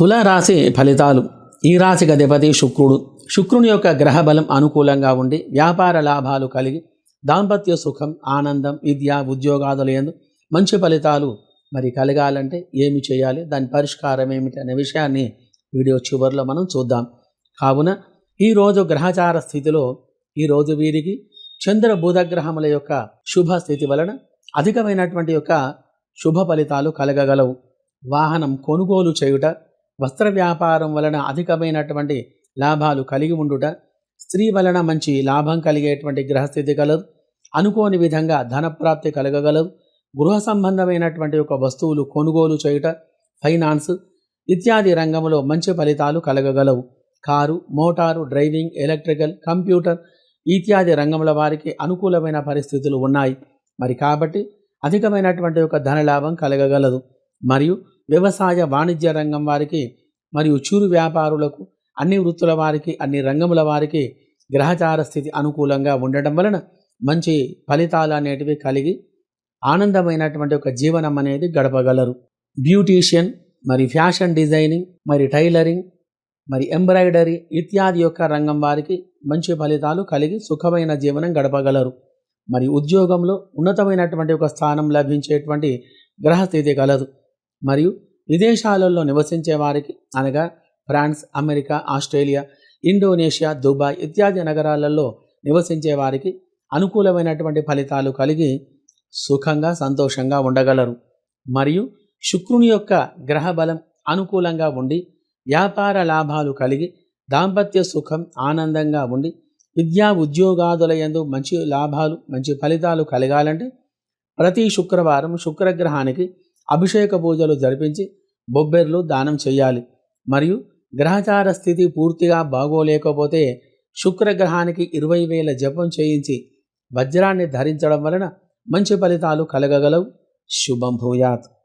తులారాశి ఫలితాలు. ఈ రాశికి అధిపతి శుక్రుడు. శుక్రుని యొక్క గ్రహ బలం అనుకూలంగా ఉండి వ్యాపార లాభాలు కలిగి దాంపత్య సుఖం ఆనందం విద్య ఉద్యోగాదులు ఎందు మంచి ఫలితాలు మరి కలగాలంటే ఏమి చేయాలి? దాని పరిష్కారం ఏమిటి అనే విషయాన్ని వీడియో చివరిలో మనం చూద్దాం. కావున ఈరోజు గ్రహచార స్థితిలో ఈరోజు వీరికి చంద్ర బుధ గ్రహముల యొక్క శుభ స్థితి వలన అధికమైనటువంటి యొక్క శుభ ఫలితాలు కలగగలవు. వాహనం కొనుగోలు చేయుట వస్త్ర వ్యాపారం వలన అధికమైనటువంటి లాభాలు కలిగి ఉండుట స్త్రీ వలన మంచి లాభం కలిగేటువంటి గ్రహస్థితి కలదు. అనుకోని విధంగా ధనప్రాప్తి కలగగలదు. గృహ సంబంధమైనటువంటి ఒక వస్తువులు కొనుగోలు చేయుట ఫైనాన్స్ ఇత్యాది రంగంలో మంచి ఫలితాలు కలగగలవు. Car motor driving electrical computer ఇత్యాది రంగముల వారికి అనుకూలమైన పరిస్థితులు ఉన్నాయి. మరి కాబట్టి అధికమైనటువంటి ఒక ధనలాభం కలగగలదు. మరియు వ్యవసాయ వాణిజ్య రంగం వారికి మరియు చూరు వ్యాపారులకు అన్ని వృత్తుల వారికి అన్ని రంగముల వారికి గ్రహచార స్థితి అనుకూలంగా ఉండటం వలన మంచి ఫలితాలు అనేటివి కలిగి ఆనందమైనటువంటి ఒక జీవనం అనేది గడపగలరు. బ్యూటీషియన్ మరి ఫ్యాషన్ డిజైనింగ్ మరి టైలరింగ్ మరి ఎంబ్రాయిడరీ ఇత్యాది యొక్క రంగం వారికి మంచి ఫలితాలు కలిగి సుఖమైన జీవనం గడపగలరు. మరి ఉద్యోగంలో ఉన్నతమైనటువంటి ఒక స్థానం లభించేటువంటి గ్రహస్థితి కలదు మరియు విదేశాలలో నివసించే వారికి అనగా France America Australia Indonesia Dubai ఇత్యాది నగరాలలో నివసించే వారికి అనుకూలమైనటువంటి ఫలితాలు కలిగి సుఖంగా సంతోషంగా ఉండగలరు. మరియు శుక్రుని యొక్క గ్రహ బలం అనుకూలంగా ఉండి వ్యాపార లాభాలు కలిగి దాంపత్య సుఖం ఆనందంగా ఉండి విద్యా ఉద్యోగాదుల యందు మంచి లాభాలు మంచి ఫలితాలు కలగాలంటే ప్రతి శుక్రవారం శుక్రగ్రహానికి అభిషేక పూజలు జరిపించి బొబ్బెర్లు దానం చేయాలి. మరియు గ్రహచార స్థితి పూర్తిగా బాగోలేకపోతే శుక్రగ్రహానికి ఇరవై వేల జపం చేయించి వజ్రాన్ని ధరించడం వలన మంచి ఫలితాలు కలగగలవు. శుభం భూయాత్.